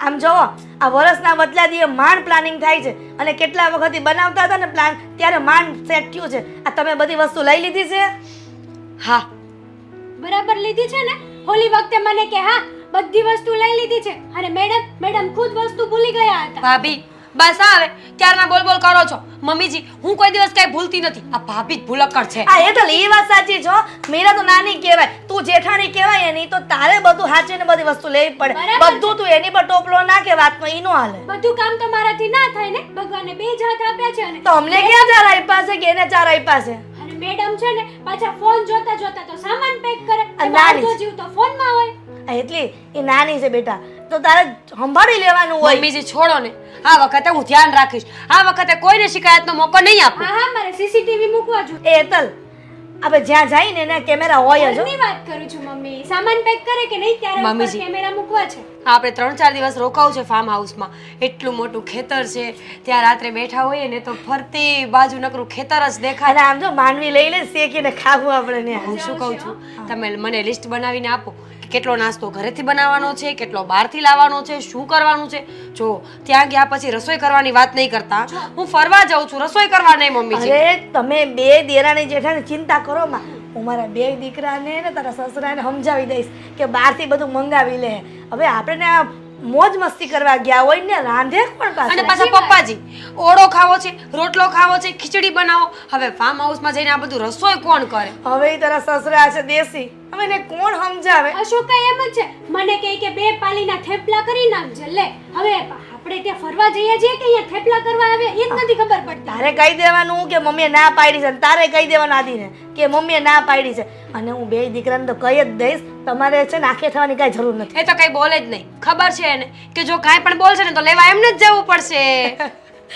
આમ જોવો આ વર્ષના બદલા દીએ માંડ પ્લાનિંગ થાય છે અને કેટલા વખતથી બનાવતા હતા ને પ્લાન ત્યારે માંડ સેટ થયું છે. આ તમે બધી વસ્તુ લઈ લીધી છે? હા. બરાબર લીધી છે ને? હોલી વખતે મને કે હા બધી વસ્તુ લઈ લીધી છે. અને મેડમ મેડમ ખુદ વસ્તુ ભૂલી ગયા હતા. ભાભી બસ આવે ક્યારના બોલ બોલ કરો છો? મમ્મીજી હું કોઈ દિવસ કઈ ભૂલતી નથી. આ ભાભી જ ભૂલક્કડ છે. આ તો એ વાત સાચી છો મીરા તો નાની કહેવાય. તું જેઠાણી કહેવાય એની તો તારે બધું સાચીને બધી વસ્તુ લેવી પડે. બધું તું એની પર ટોપલો નાખે વાતમાં ઈ નો હાલે. બધું કામ તો મારાથી ના થાય ને? ભગવાને બે જ હાથ આપ્યા છે અને તો અમને ક્યાં ચાર આપ્યા છે કે એને ચાર આપ્યા છે? અને મેડમ છે ને પાછા ફોન જોતા જોતા તો સામાન પેક કરે. નાની જીવ તો ફોનમાં હોય. એટલે એટલી એ નાની છે બેટા. તો તારે સંભાળી લેવાનું હોય. મમ્મીજી છોડો ને. આ વખતે હું ધ્યાન રાખીશ. આ વખતે કોઈને શિકાયતનો મોકો નહીં આપું. હા હા મારે સીસીટીવી મૂકવા જો. એ એતલ આપણે જ્યાં જાય ને એના કેમેરા હોય જ હો. વાત કરું છું મમ્મી. સામાન પેક કરે કે નહીં? ત્યારે કેમેરા મૂકવા છે? હા, આપણે ત્રણ ચાર દિવસ રોકાવું છે ફાર્મ હાઉસમાં એટલું મોટું ખેતર છે. ત્યાં રાત્રે બેઠા હોઈએ ને તો ફરતી બાજુ નકરું ખેતર જ દેખાય. આમ જો માનવી લઈ લે શેકીને ખાવું આપણે ને. હું શું કહું છું? તમે મને લિસ્ટ બનાવીને આપો કેટલો નાસ્તો ઘરેથી બનાવવાનો છે કેટલો બહારથી લાવવાનો છે શું કરવાનું છે? જો ત્યાં ગયા પછી રસોઈ કરવાની વાત નહીં કરતા. હું ફરવા જાઉં છું રસોઈ કરવા નહીં મમ્મી અરે તમે બે દેરાની જેઠાને ચિંતા કરો માં. હું મારા બે દીકરાને ને તારા સસરાને સમજાવી દઈશ કે બહારથી બધું મંગાવી લે. હવે આપણે ને આ મોજ મસ્તી કરવા ગયા હોય ને રાંધે કોણ અને પાછા પપ્પાજી ઓળો ખાવો છે રોટલો ખાવો છે ખીચડી બનાવો. હવે ફાર્મ હાઉસમાં જઈને આ બધું રસોઈ કોણ કરે? હવે એ તારા સસરા છે દેશી. હવે એને કોણ સમજાવે? અશોક એમ જ છે. મને કહે કે બે પાલીના થેપલા કરી નાખજે લે. હવે આપણે ત્યાં ફરવા જઈએ છીએ કે અહીંયા થેપલા કરવા આવે એ જ નથી ખબર પડતી. તારે કહી દેવાનું કે મમ્મીએ ના પાડી છે અને તારે કહી દેવાનું આદિને કે મમ્મીએ ના પાડી છે. અને હું બે દીકરાને તો કહી જ દઈશ તમારે છે ને આખે થવાની કાંઈ જરૂર નથી. એ તો કઈ બોલે જ નહીં. ખબર છે એને કે જો કાંઈ પણ બોલશે ને તો લેવા એમને જ જવું પડશે.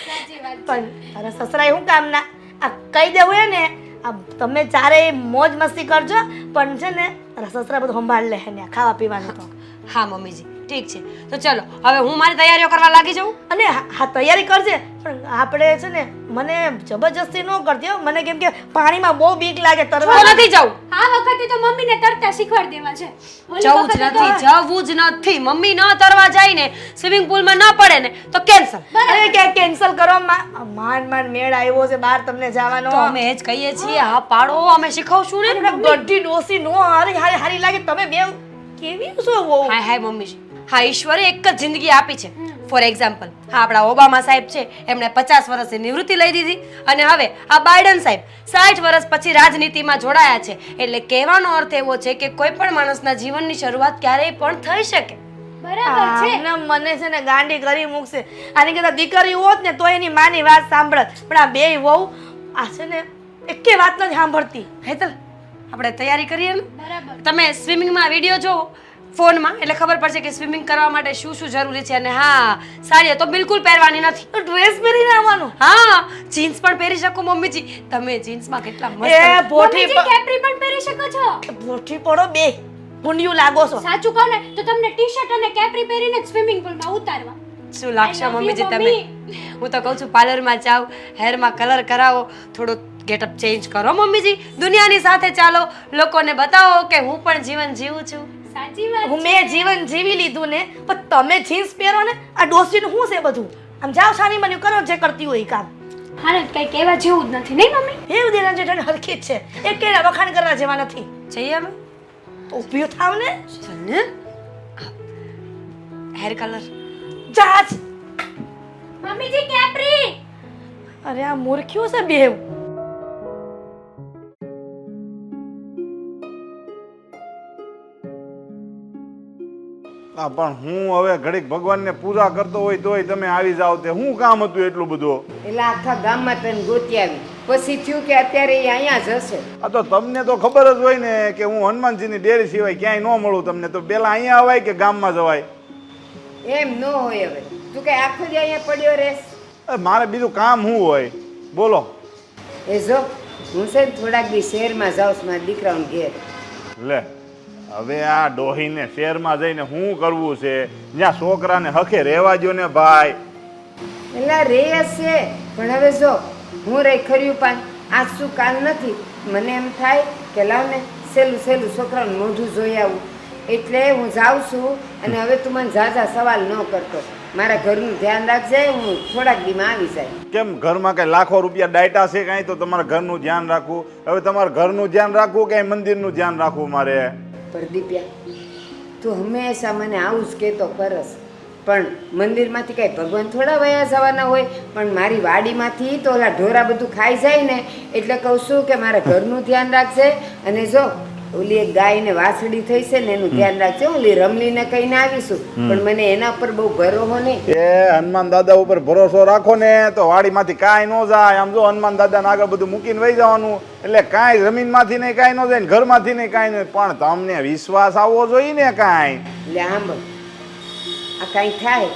સાચી વાત પણ તારા સસરાએ શું કામ ના આ કહી દેવું હે ને આ તમે ચારેય મોજ મસ્તી કરજો પણ છે ને તારા સસરા બધું સંભાળ લે ને ખાવા પીવાનું તો. હા મમ્મીજી. ઠીક છે. તો ચલો હવે હું મારી તૈયારીઓ કરવા લાગી જાઉં? અને હા હા, તૈયારી કરજે. પણ આપણે છે ને મને જબરજસ્તી ન કરતી હો. મને કેમ કે પાણીમાં બહુ બીક લાગે તરવા નથી જવું આ વખતે તો મમ્મીને તરતા શીખવાડી દેવા છે. જવું જ નથી જવું જ નથી. મમ્મી ન તરવા જાય ને સ્વિમિંગ પુલમાં ન પડે ને તો કેન્સલ. અરે કે કેન્સલ કરો? માન માંડ માંડ મેળ આવ્યો છે બહાર તમને જવાનો. તો અમે જ કહીએ છીએ હા પાડો અમે શીખવશું ને. બધી ગઢી ડોસી નો હારી હારી હારી લાગે. તમે બે કેવી છો? હાય હાય મમ્મીજી. હા ઈશ્વરે એક જ જિંદગી આપી છે. ફોર એક્ઝામ્પલ હા આપણા ઓબામા સાહેબ છે એમણે પચાસ વર્ષની નિવૃત્તિ લઈ દીધી અને હવે આ બાઇડન સાહેબ સાઠ વર્ષ પછી રાજનીતિમાં જોડાયા છે. એટલે કહેવાનો અર્થ એવો છે કે કોઈ પણ માણસના જીવનની શરૂઆત ક્યારેય પણ થઈ શકે. બરાબર છે. ને મને છે ને ગાંડી કરી મૂકશે. આની કરતા દીકરી હોત ને તો એની માની વાત સાંભળત. પણ આ બે વહુ આ છે ને એકે વાત નથી સાંભળતી. હેતલ આપણે તૈયારી કરીએ ને? બરાબર. તમે સ્વિમિંગમાં વીડિયો જોવો. ફોનમાં એટલે ખબર પડશે કે સ્વિમિંગ કરવા માટે શું શું જરૂરી છે અને હા સાડીઓ તો બિલકુલ પહેરવાની નથી. ડ્રેસ પહેરીને આવવાનું? હા જીન્સ પણ પહેરી શકો મમ્મીજી. તમે જીન્સમાં કેટલા મસ્ત મમ્મીજી કેપ્રી પણ પહેરી શકો છો? બોઠી પડો બે. ભૂંડિયું લાગો છો. સાચું કહો ને તો તમને ટી શર્ટ અને કેપ્રી પહેરીને જ સ્વિમિંગ પૂલમાં ઉતારવા. શું લાગશે મમ્મીજી તમે? હું તો કહું છું પાર્લરમાં જાઓ હેરમાં કલર કરાવો થોડો ગેટઅપ ચેન્જ કરો મમ્મીજી. દુનિયાની સાથે ચાલો લોકોને બતાવો કે હું પણ જીવન જીવું છું. સાચી વાત હું મેં જીવન જીવી લીધું ને પણ તમે જીન્સ પહેરો ને આ ડોસીનું શું છે બધું? આમ જાઓ સાની મને કરો જે કરતી હોય કામ. હા કઈ કહેવા જેવું જ નથી નહીં મમ્મી? એ દેના જેઠાણી હરખી જ છે. એ કેળા વખાણ કરવા જેવા નથી. જઈએ અમે તો ઊભી થાવ ને. ચાલ ને. Hair colour. જાજ મમ્મીજી કેપ્રી? અરે આ મૂર્ખ્યું છે બેવ. હા પણ હું હવે ઘડીક ભગવાનને પૂજા કરતો હોય તોય તમે આવી જાવ તે હું કામ હતું એટલું બધું? એટલે આખા ગામમાં તને ગોતી આવી. પછી થયું કે અત્યારે એ અહીંયા જશે આ તો તમને તો ખબર જ હોય ને કે હું હનુમાનજીની ડેરી સિવાય ક્યાંય ન મળું તમને તો પેલા અહીંયા અવાય કે ગામમાં જવાય એમ ન હોય હવે. તું કઈ આખો જ અહીંયા પડ્યો રહેશ? મારે બીજું કામ શું હોય? બોલો. એ જો હું છે થોડાક દી શહેરમાં જાઉં છું મારા દીકરાઓને ઘેર. લે. હવે આ ડોહીને શહેરમાં જઈને શું કરવું છે? જ્યાં છોકરાને હખે રહેવા દ્યો ને ભાઈ. એટલે રેસ છે પણ હવે જો હું રહી ખર્યું પાન. આજ શું કાલ નથી? મને એમ થાય કે લાવ ને સહેલું સહેલું છોકરાનું મોઢું જોઈ આવું. એટલે હું જાઉં છું અને હવે તું મને ઝાઝા સવાલ ન કરતો. મારા ઘરનું ધ્યાન રાખજે હું થોડાક દીમાં આવી જાય. કેમ ઘરમાં કઈ લાખો રૂપિયા ડાયટા છે કાંઈ? તો તમારા ઘરનું ધ્યાન રાખવું. હવે તમારા ઘરનું ધ્યાન રાખવું કે મંદિરનું ધ્યાન રાખવું મારે? પ્રદીપ્યા. તું હંમેશા મને આવું જ કહેતો પરસ પણ મંદિરમાંથી કાંઈ ભગવાન થોડા વયા જવાના હોય, પણ મારી વાડીમાંથી તો ઓલા ઢોરા બધું ખાઈ જાય ને, એટલે કહું છું કે મારા ઘરનું ધ્યાન રાખજે. અને જો ઓલી એક ગાય ને વાસડી થઈ છે ને એનું ધ્યાન રાખજો. ઓલી રમલીને કહીને આવીશું. પણ મને એના પર બહુ ભરોસો નહીં. એ હનુમાન દાદા ઉપર ભરોસો રાખો ને તો વાડીમાંથી કાંઈ ન જાય. આમ જો હનુમાન દાદાને આગળ બધું મૂકીને વહી જવાનું. એટલે કાંઈ જમીનમાંથી નહીં કાંઈ ન જાય ને ઘરમાંથી નહીં કાંઈ નહીં પણ તમને વિશ્વાસ આવવો જોઈએ ને કાંઈ. એટલે આમ આ કાંઈ થાય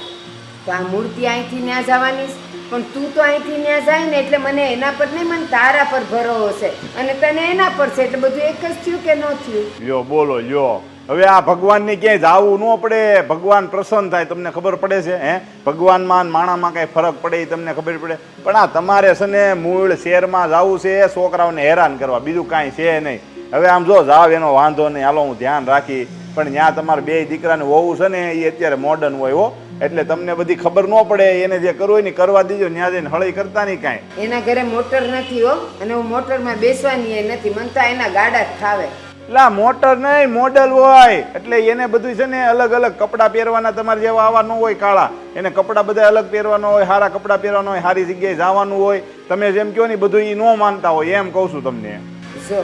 તો આ મૂર્તિ અહીંથી ન્યા જવાની છે. પણ તું તો અહીંથી ત્યાં જાય ને એટલે મને એના પર નહીં, મને તારા પર ભરોસો. છે અને તને એના પર છે, એટલે બધું એક જ થયું કે ન થયું? લ્યો, બોલો, લ્યો. હવે આ ભગવાનની ક્યાંય જાવું ન પડે. ભગવાન પ્રસન્ન થાય, તમને ખબર પડે છે, હે? ભગવાનમાં માણામાં કાંઈ ફરક પડે એ તમને ખબર પડે. પણ આ તમારે છે ને મૂળ શહેરમાં જવું છે, છોકરાઓને હેરાન કરવા. બીજું કાંઈ છે નહીં. હવે આમ જો, જાવ એનો વાંધો નહીં. હાલો, હું ધ્યાન રાખી. પણ ત્યાં તમારે બે દીકરાને હોવું છે ને, એ અત્યારે મોડર્ન હોય, હો. એટલે તમને બધી ખબર ન પડે એને જે કરવું હોય ને કરવા દીજો ત્યાં જઈને હળઈ કરતા નહીં કાંઈ. એના ઘરે મોટર નથી હો અને હું મોટરમાં બેસવાની એ નથી મને તો એના ગાડા જ ખાવે લા મોટર નહીં મોડલ હોય. એટલે એને બધું છે ને અલગ અલગ કપડાં પહેરવાના તમારે જેવા આવા ન હોય કાળા. એને કપડાં બધા અલગ પહેરવાના હોય સારા કપડાં પહેરવાના હોય સારી જગ્યાએ જવાનું હોય. તમે જેમ કહો ને બધું એ ન માનતા હોય એમ કહું છું તમને. જો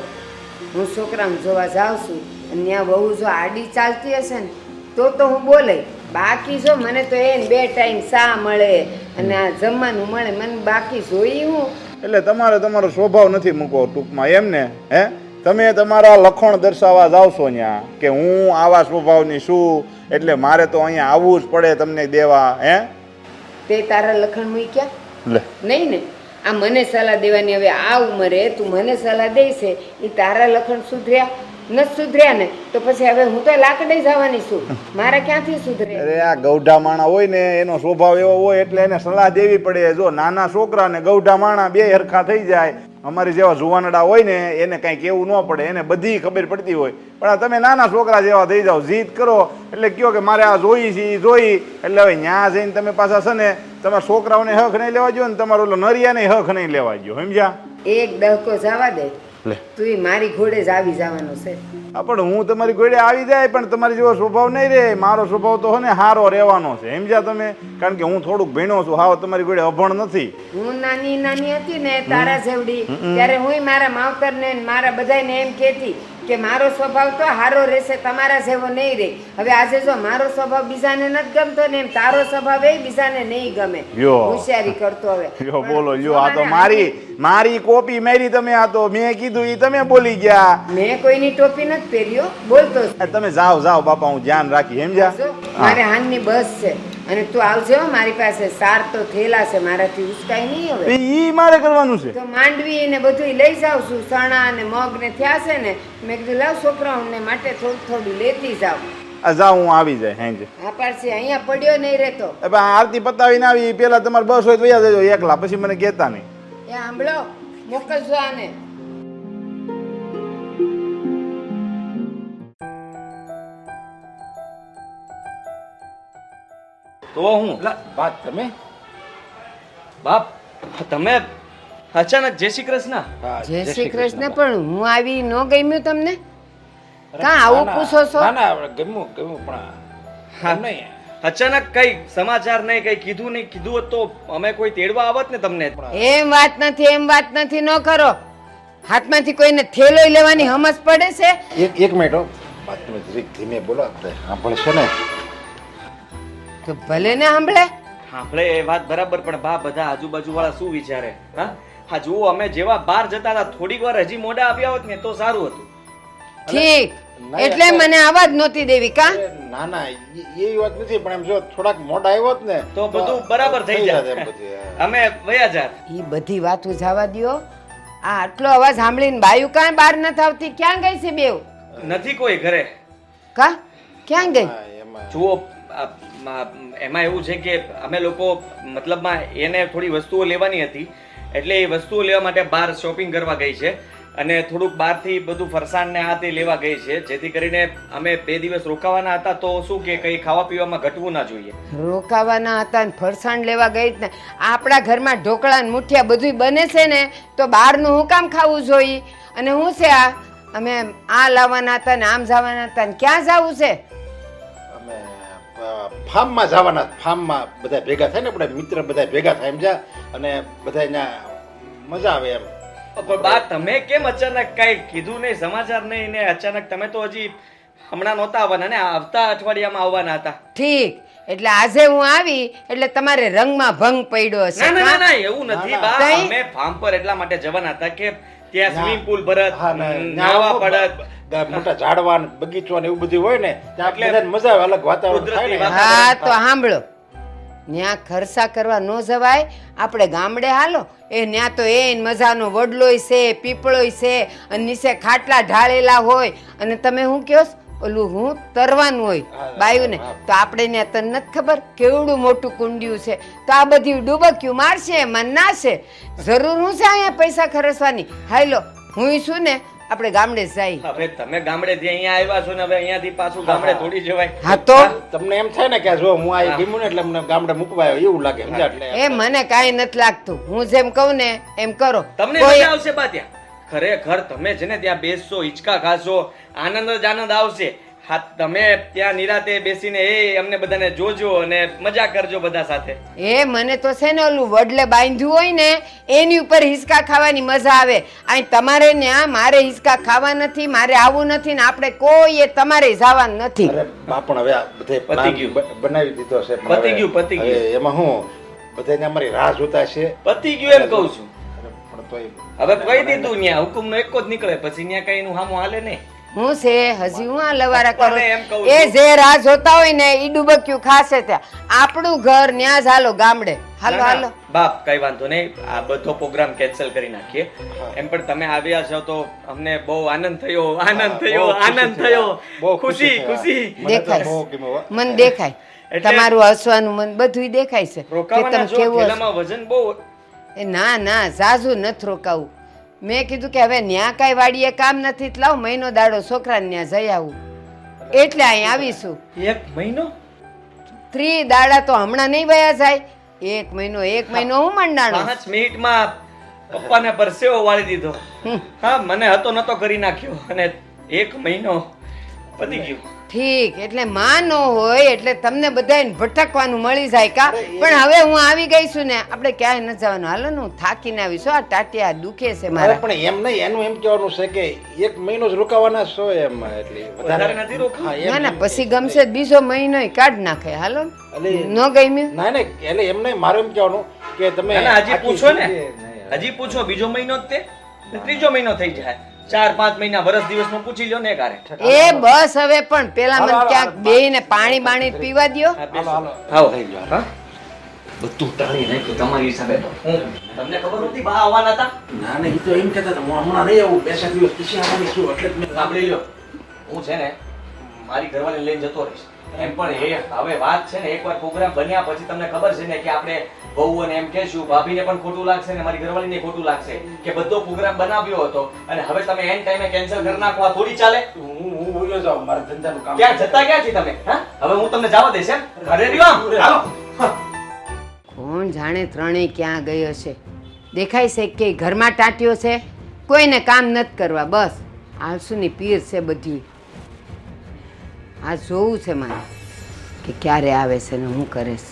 હું છોકરાને જોવા જાઉં છું અને ત્યાં બહુ જો આડી ચાલતી હશે ને તો તો હું બોલે. બાકી જો મને તો એને બે ટાઈમ સા મળે અને આ જમવાનું મળે મને બાકી જોઈ હું એટલે તમારે તમારો સ્વભાવ નથી મૂકવો ટૂંકમાં એમ ને? હે? તમે તમારા લખણ દર્શાવવા જાવશો ત્યાં કે હું આવા સ્વભાવની છું એટલે મારે તો અહીંયા આવવું જ પડે તમને દેવા હે? તે તારા લખણ મૂક્યા? નહીં ને? આ મને સલાહ દેવાની હવે આ ઉંમરે તું મને સલાહ દે છે એ તારા લખણ સુધર્યા? નથી સુધર્યા ને તો પછી હવે હું તો લાકડે જવાની છું. મારે ક્યાંથી સુધરે? અરે આ ગૌઢા માણા હોય ને એનો સ્વભાવ એવો હોય એટલે એને સલાહ દેવી પડે. જો નાના છોકરા ને ગૌઢા માણા બે હરખા થઈ જાય અમારી જેવા જુવાનડા હોય ને એને કાંઈ કેવું ન પડે એને બધી ખબર પડતી હોય. પણ આ તમે નાના છોકરા જેવા થઈ જાઓ જીદ કરો એટલે કયો કે મારે આ જોઈ છે એ જોઈ. એટલે હવે ન્યા જઈને તમે પાછા છે ને તમારા છોકરાઓને હક નહીં લેવા જો ને તમારો ઓલો નરિયાને હક નહીં લેવા જો સમજ્યા? એક દહકો જવા દે. લે. તું ઈ મારી ઘોડે જ આવી જવાનો છે. હા પણ હું તમારી ઘોડે આવી જાય પણ તમારી જેવો સ્વભાવ નહીં રહે. મારો સ્વભાવ તો ને હારો રહેવાનો છે. એમ જા તમે? કારણ કે હું થોડુંક ભીણો છું. હાવ તમારી ઘોડે અભણ નથી. હું નાની નાની હતી ને તારા જેવડી ત્યારે હું મારા માવતરને ને મારા બધાને એમ કહેતી કે મારો સ્વભાવ તો સારો રહેશે તમારા જેવો નહીં રહે. હવે આજે જો મારો સ્વભાવ બીજાને નથી ગમતો ને એમ તારો સ્વભાવ એ બીજાને નહીં ગમે. હોશિયારી કરતો હવે. યો બોલો યો આ તો મારી મારી કોપી મેરી તમે આ તો મેં કીધું ઈ તમે બોલી ગયા. મેં કોઈની ટોપી નથી પહેર્યો બોલતો તમે જાઓ જાઓ બાપા હું ધ્યાન રાખી સમજ્યા? મારે હાનની બસ છે. અને તું આવજે હો મારી પાસે સાર તો થેલા છે મારાથી ઉચકાય નહીં હવે. ઈ મારે કરવાનું છે. તો માંડવી ને બધું લઈ જાવ છું ચણા ને મગ ને થયા છે ને મેં કીધું લાવ છોકરાઓને માટે થોડું થોડું લેતી જાવ આ હું આવી જાય હેંજ. આ પાછી અહીંયા પડ્યો નહીં રહેતો. હવે આરતી પતાવીને આવી પેલા તમારે બસ હોય તો વયા જજો એકલા પછી મને કહેતા નહીં. એ સાંભળો મોકલજો આને. તો હું? વાત તમે? બાપ તમે અચાનક જય શ્રી કૃષ્ણ. જય શ્રી કૃષ્ણ પણ હું આવી ન ગમ્યું તમને? કા આવું પૂછો છો ના ના ગમ્યું ગમ્યું પણ નહીં. અચાનક કઈ સમાચાર નહીં કઈ કીધું નહીં કીધું હોત તો અમે કોઈ તેડવા આવત ને તમને. એમ વાત નથી એમ વાત નથી ન કરો. હાથમાંથી કોઈને થેલો લેવાની હમજ પડે છે? એક એક મિનિટ ધીમે બોલો આપણે સાંભળશે ને? તો ભલે ને સાંભળે. સાંભળે એ વાત બરાબર પણ બા બધા આજુબાજુ વાળા શું વિચારે? હા? હા જુઓ અમે જેવા બહાર જતા હતા થોડીક વાર હજી મોડા આવ્યા હોત ને તો સારું હતું. ઠીક. એટલે મને આવાજ નહોતી દેવી કા? ના ના એ- વાત નથી પણ એમ જો થોડાક મોડા આવ્યો ને તો બધું બરાબર થઈ જાત. જાય એમ અમે વયા જાત. એ બધી વાતો જવા દ્યો. આ આટલો અવાજ સાંભળીને બાયુ કાંઈ બહાર નથી આવતી ક્યાં ગઈ છે બેવ? નથી કોઈ ઘરે. કા? ક્યાં ગઈ? જુઓ એમાં એવું છે કે અમે લોકો, મતલબમાં એને થોડી વસ્તુઓ લેવાની હતી. એટલે એ વસ્તુઓ લેવા માટે બહાર શોપિંગ કરવા ગઈ છે. અને થોડુંક બહારથી બધું ફરસાણને આ તે લેવા ગઈ છે. જેથી કરીને અમે બે દિવસ રોકાવાના હતા તો શું કે કંઈ ખાવા પીવામાં ઘટવું ના જોઈએ. રોકાવાના હતા ને ફરસાણ લેવા ગઈ ને. આપણા ઘરમાં ઢોકળા ને મુઠિયા બધું બને છે ને, તો બહારનું હું કામ ખાવું જોઈએ? અને હું છે આ, અમે આ લાવવાના હતા ને આમ જવાના હતા ને ક્યાં જવું છે? ફાર્મમાં જવાના ફાર્મમાં બધા ભેગા થાય ને આપણે મિત્ર બધા ભેગા થાય એમ જા અને બધા ત્યાં મજા આવે એમ. પણ બા તમે કેમ અચાનક કઈ કીધું નહીં સમાચાર નહીં ને અચાનક તમે તો હજી હમણાં નહોતા આવવાના ને આવતા અઠવાડિયામાં આવવાના હતા. ઠીક એટલે આજે હું આવી એટલે તમારે રંગમાં ભંગ પડ્યો હશે. ના ના ના એવું નથી બા? અમે ફાર્મ પર એટલા માટે જવાના હતા કે ત્યાં સ્વિમિંગ પુલ ભરત હા નાવા પડત મોટા ઝાડવા ને બગીચો ને એવું બધું હોય ને ત્યાં એટલે મજા આવે અલગ વાતાવરણ હા તો સાંભળો. ત્યાં ખર્ચા કરવા ન જવાય. આપણે ગામડે હાલો. એ ત્યાં તો એ મજાનો વડલોય છે પીપળોય છે અને નીચે ખાટલા ઢાળેલા હોય. અને તમે શું કહો છો? ઓલું હું તરવાનું હોય બાયુને. તો આપણે તને નથી ખબર કેવડું મોટું કુંડિયું છે. તો આ બધી ડૂબક્યું મારશે મન નાશે. જરૂર હું છે અહીંયા પૈસા ખર્ચવાની? હાલો હું છું ને? આપણે ગામડે જઈ હવે તમે ગામડેથી અહીંયા આવ્યા છો ને હવે અહીંયાથી પાછું ગામડે થોડી જવાય. હા તો? તમને એમ થાય ને કે જો હું આ ગમ્યું ને એટલે મને ગામડે મૂકવા આવ્યો એવું લાગે સમજા એટલે એ મને કાંઈ નથી લાગતું. હું જેમ કહું ને એમ કરો. તમને મજા આવશે બા ત્યાં. ખરેખર તમે છે ને ત્યાં બેસશો હિંચકા ખાશો આનંદ જ આનંદ આવશે. હા તમે ત્યાં નિરાતે બેસીને એ અમને બધાને જોજો અને મજા કરજો બધા સાથે. એ મને તો છે ને ઓલું વડલે બાંધ્યું હોય ને એની ઉપર હિસકા ખાવાની મજા આવે. અહીં તમારે ને મારે હિસકા ખાવા નથી મારે આવું નથી ને આપણે કોઈએ તમારે જવાનું નથી. અરે પણ હવે બધે પતી ગયું. બનાવી દીધો છે. પતી ગયું, પતી ગયું. એમાં હું બધાને અમારી રાહ જોતા છે. પતી ગયું એમ કહું છું. તોય. હવે કહી દીધું ન્યા હુકુમ નો એક જ નીકળે પછી ન્યા કઈ નું હામું હાલે નહીં. હું છે હજી હું આ લવારા કરું? એ જે રાહ જોતા હોય ને ઈ ડુબક્યું ખાશે ત્યાં. આપણું ઘર ન્યા જ હાલો ગામડે. હાલો હાલો. બાપ કઈ વાંધો નહીં. આ બધો પ્રોગ્રામ કેન્સલ કરી નાખીએ. એમ પણ તમે આવ્યા છો તો અમને બહુ આનંદ થયો આનંદ થયો આનંદ થયો. બહુ ખુશી ખુશી દેખાય. મને દેખાય. તમારું હસવાનું મન બધું દેખાય છે. કે રોકાવાના તમે જો કેવું વજન બહુ એ ના ના ઝાઝુ નથી રોકાવું. મેં કીધું કે હવે ન્યા કાંઈ વાડીએ કામ નથી જ લાવ મહિનો દાડો છોકરાને ન્યા જઈ આવું. એટલે અહીં આવીશું. એક મહિનો? ત્રી દાડા તો હમણાં નહીં વયા જાય. એક મહિનો એક મહિનો હું મંડાણો? પાંચ મિનિટમાં પપ્પાને પરસેવો વાળી દીધો. હા મને હતો નતો કરી નાખ્યો અને એક મહિનો પતી ગયું. ઠીક એટલે માં નો હોય એટલે તમને બધાને ભટકવાનું મળી જાય કા? પણ હવે હું આવી ગઈ છું ને આપણે ક્યાંય ન જવાનું. હાલો ને હું થાકીને આવીશું આ ટાટિયા દુખે છે મારા. પણ એમ નહીં એનું એમ કહેવાનું છે કે એક મહિનો જ રોકાવાના છો એમ એટલે વધારે નથી રોકાવા? ના ના પછી ગમશે બીજો મહિનો કાઢ નાખે. હાલો? ન ગમ્યું? ના ના એટલે એમ નહીં મારું એમ કહેવાનું કે તમે હજી પૂછો ને. હજી પૂછો બીજો મહિનો જ તે. ત્રીજો મહિનો થઈ જાય. ચાર પાંચ મહિના વરસનું પૂછી લ્યો ને કારે એ બસ હવે પણ પેલા મને ક્યાંક બેહીને પાણી બાણી પીવા દ્યો. આવો હા? બધું ટાળી નાખ્યું તમારી હિસાબે હું? તમને ખબર નથી બા આવવાના હતા? ના ના એ તો એમ કહેતા હતા હું હમણાં નહીં આવું બે ચાર દિવસ પછી આવવાની છું એટલે જ મેં સાંભળી લ્યો. હું છે ને મારી ઘરવાળી લઈને જતો રહીશ. એમ પણ એ હવે વાત છે ને એકવાર પ્રોગ્રામ બન્યા પછી તમને ખબર છે ને કે આપણે વહુઓને એમ કહેશું ભાભીને પણ ખોટું લાગશે ને મારી ઘરવાળીને ખોટું લાગશે. કે બધો પ્રોગ્રામ બનાવ્યો હતો અને હવે તમે એન ટાઈમે કેન્સલ કરી નાખો આ થોડી ચાલે? હું હું બોલ્યો જાઉં મારા ધંધાનું કામ ક્યાં જતા ક્યાં છે તમે હા? હવે હું તમને જવા દઈશ એમ? ઘરે રહ્યો. કોણ જાણે ત્રણેય ક્યાં ગઈ હશે? દેખાય છે કે ઘરમાં ટાંટ્યો છે? કોઈને કામ નથી કરવા બસ. આળસુની પીર છે બધી. આ જોવું છે મારે કે ક્યારે આવે છે ને હું કરીશ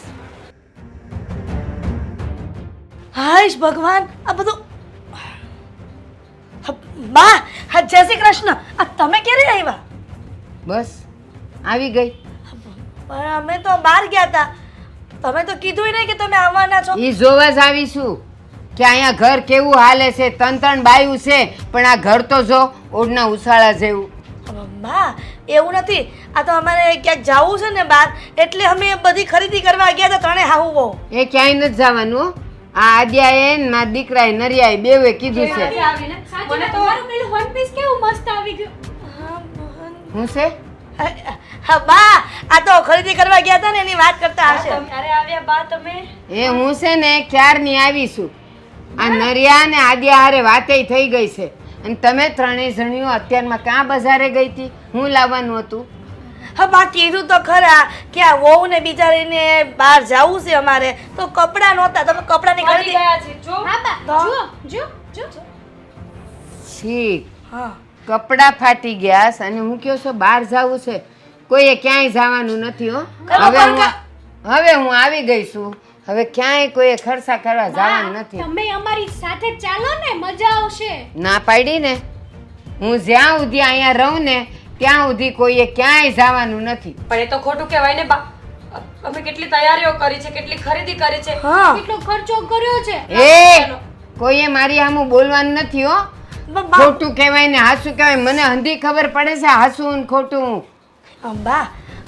હાશ ભગવાન આ બધું બા હા જય શ્રી કૃષ્ણ. આ તમે ક્યારે આવ્યા? બસ આવી ગઈ. પણ અમે તો બહાર ગયા હતા તમે તો કીધું નહીં કે તમે આવવાના છો. એ જોવા જ આવીશું કે અહીંયા ઘર કેવું હાલે છે ત્રણ ત્રણ બાયું છે પણ આ ઘર તો જો ઓઢના ઉછાળા જેવું. બા એવું નથી. આ તો અમારે ક્યાંક જવું છે ને બહાર એટલે અમે બધી ખરીદી કરવા ગયા હતા ત્રણે હાહુ વહુ એ ક્યાંય નથી જવાનું હો. આ આદ્યાએ ને મારા દીકરાએ નરિયાએ બેવે કીધું છે. સાચી વાત, પેલું one piece કેવું મસ્ત આવી ગયું? હું છે? હા બા આ તો ખરીદી કરવા ગયા હતા ને એની વાત કરતા હશે. ક્યારે આવ્યા બા તમે? એ હું છે ને ક્યારની આવીશું? આ નરિયા ને આદ્યા હારે વાતે થઈ ગઈ છે. અને તમે ત્રણેય જણીઓ અત્યારમાં ક્યાં બજારે ગઈ હતી? હું લાવવાનું હતું. હા બા કીધું તો ખરા કે આ વહુ ને બિચારીને બહાર જવું છે અમારે. તો કપડાં નહોતા. તમે કપડાની ખરીદી ગયા છે. જો. હા બા જો જો જો છી હા. કપડાં ફાટી ગયા છે અને હું કહું છું બહાર જવું છે? કોઈએ ક્યાંય જવાનું નથી હો. હવે હું હવે હું આવી ગઈ છું. હવે ક્યાંય કોઈએ ખર્ચા કરવા જવાનું નથી. તમે અમારી સાથે ચાલો ને મજા આવશે ના પાડી ને. હું જ્યાં સુધી અહીંયા રહું ને ત્યાં સુધી કોઈએ ક્યાંય જવાનું નથી. પણ એ તો ખોટું કહેવાય ને બા. અમે કેટલી તૈયારીઓ કરી છે કેટલી ખરીદી કરી છે. હા. કેટલો ખર્ચો કર્યો છે? એ! કોઈએ મારી આમ બોલવાનું નથી હો. ખોટું કહેવાય ને હાસું કહેવાય. મને હંધી ખબર પડે છે હાસું ને ખોટું. અંબા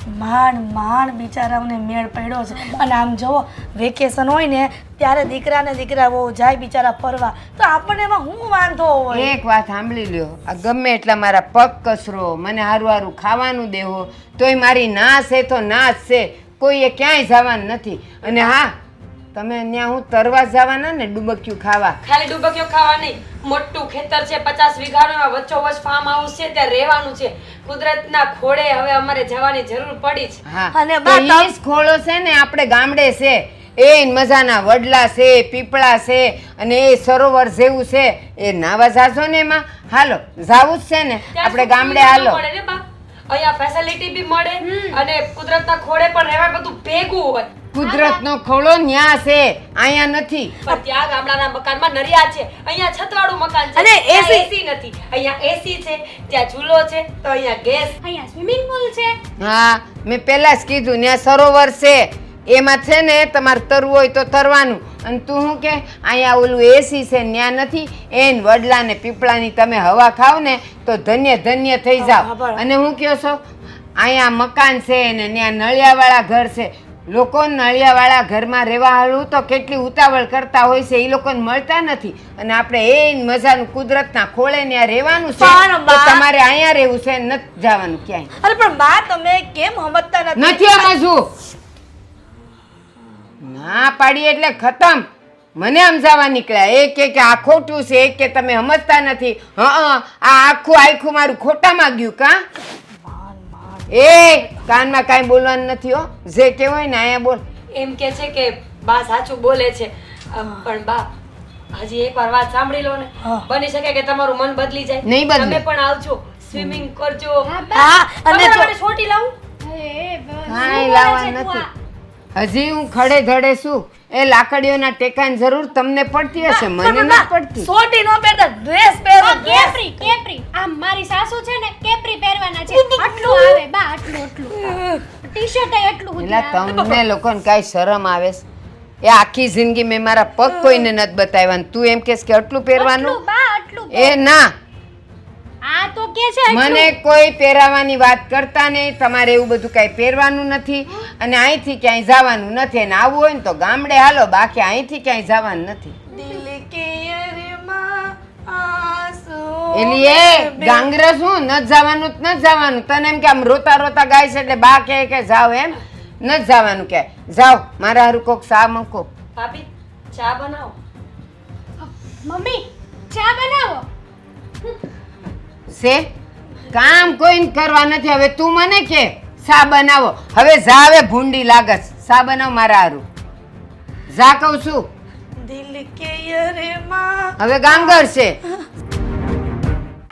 માંડ માંડ બિચારાઓને મેળ પડ્યો છે. અને આમ જુઓ વેકેશન હોય ને, ત્યારે દીકરા ને દીકરા બહુ જાય બિચારા ફરવા. તો આપણને એમાં હું વાંધો હોય? એક વાત સાંભળી લ્યો. આ ગમે એટલા મારા પગ કસરો, મને હારું હારું ખાવાનું દેવો તોય મારી ના છે તો ના છે. કોઈએ ક્યાંય જવાનું નથી. અને હા તમે ત્યાં હું તરવા જવાના ને ડુબક્યું ખાવા. ખાલી ડુબકીઓ ખાવા નહીં. મોટું ખેતર છે પચાસ વીઘાનું એમાં વચ્ચોવચ ફાર્મ હાઉસ છે ત્યાં રહેવાનું છે. કુદરતના ખોળે હવે અમારે જવાની જરૂર પડી છે. અને તો બા, ઈ તમ- જ ખોળો છે ને આપણે ગામડે છે. એ મજાના વડલા છે પીપળા છે અને એ સરોવર જેવું છે. એ નાવા જાશો ને એમાં. હાલો જાવું જ છે ને. આપણે ગામડે હાલો. અહીંયા ફેસિલિટી બી મળે અને કુદરતના ખોળે પણ રહેવા બધું ભેગું હોય. કુદરતનો ખોળો ન્યા છે. અહીંયા નથી. પણ ત્યાં ગામડાના મકાનમાં નરિયા છે. અહીંયા છતવાળું મકાન છે. અને એસી AC નથી. અહીંયા એસી છે ત્યાં ઝૂલો છે તો અહીંયા ગેસ. અહીંયા સ્વિમિંગ પૂલ છે. હા મેં પહેલા જ કીધું ત્યાં સરોવર છે. એમાં છે ને તમારે તરવું હોય તો તરવાનું. અને તું શું કે અહીંયા ઓલું એસી છે ત્યાં નથી. એન વડલા ને પીપળાની તમે હવા ખાવ ને તો ધન્ય ધન્ય થઈ જાવ અને હું કહો છો અહીંયા મકાન છે ને ત્યાં નળિયાવાળા ઘર છે. લોકો નળિયાવાળા ઘરમાં રહેવા હારું તો કેટલી ઉતાવળ કરતા હોય છે એ લોકોને મળતા નથી. અને આપણે એ મજાનું કુદરતના ખોળે ત્યાં રહેવાનું છે પણ તો બા- તમારે અહીંયા રહેવું છે નથી જવાનું ક્યાંય. અરે પણ બા તમે કેમ સમજતા નથી? નથી સમજવું ના પાડી એટલે ખતમ. મને સમજાવવા નીકળ્યા. એ કે કે આ ખોટું છે એક કે તમે સમજતા નથી. હં આ આખું આખું મારું ખોટામાં ગયું કા? એ કાનમાં કાંઈ બોલવાનું નથી હો. જે કહેવાય ને અહીંયા બોલ. એમ કે છે કે બા સાચું બોલે છે. પણ બા હજી એકવાર વાત સાંભળી લો ને. બની શકે કે તમારું મન બદલી જાય. નહીં બદલે. તમે પણ આવજો. સ્વિમિંગ કરજો. હા અને છોટી લાવું? કાંઈ લાવવા નથી. હજી હું ખડે ધડે શું એ લાકડીઓના ટેકાની જરૂર તમને પડતી હશે મને ના પડતી. સોટી નો પહેરતા ડ્રેસ પહેરો કેપરી કેપરી. આમ મારી સાસુ છે ને કેપરી પહેરવાના છે. આટલું આવે બા આટલું આટલું. ટી શર્ટ એટલું એલા તમને લોકોને કાંઈ શરમ આવે? છે એ આખી જિંદગી મેં મારા પગ કોઈને નથી બતાવ્યા ને તું એમ કહેશ કે આટલું પહેરવાનું? બા આટલું એ ના આ તો કે છે મને કોઈ પહેરાવાની વાત કરતા નહીં તમારે એવું બધું કાંઈ પહેરવાનું નથી અને અહીંથી ક્યાંય જવાનું નથી અને આવવું હોય ને તો ગામડે હાલો બાકી અહીંથી ક્યાંય જવાનું નથી. દિલ કે અરમાં એલી એ ગાંગરે શું? ન જવાનું જ ન જવાનું. તને એમ કે આમ રોતા રોતા ગાય છે એટલે બા કહે કે જાવ એમ. ન જવાનું કે. જાવ મારા હારું કોક સા મૂકો. ભાભી ચા બનાવો. મમ્મી ચા બનાવો. છે? કામ કોઈને કરવા નથી. હવે તું મને કે સા બનાવો. હવે જાવે ભૂંડી લાગસ. સા બનાવ મારા હારું. જા કહું છું. દિલ કે અરમાં હવે ગાંગર છે.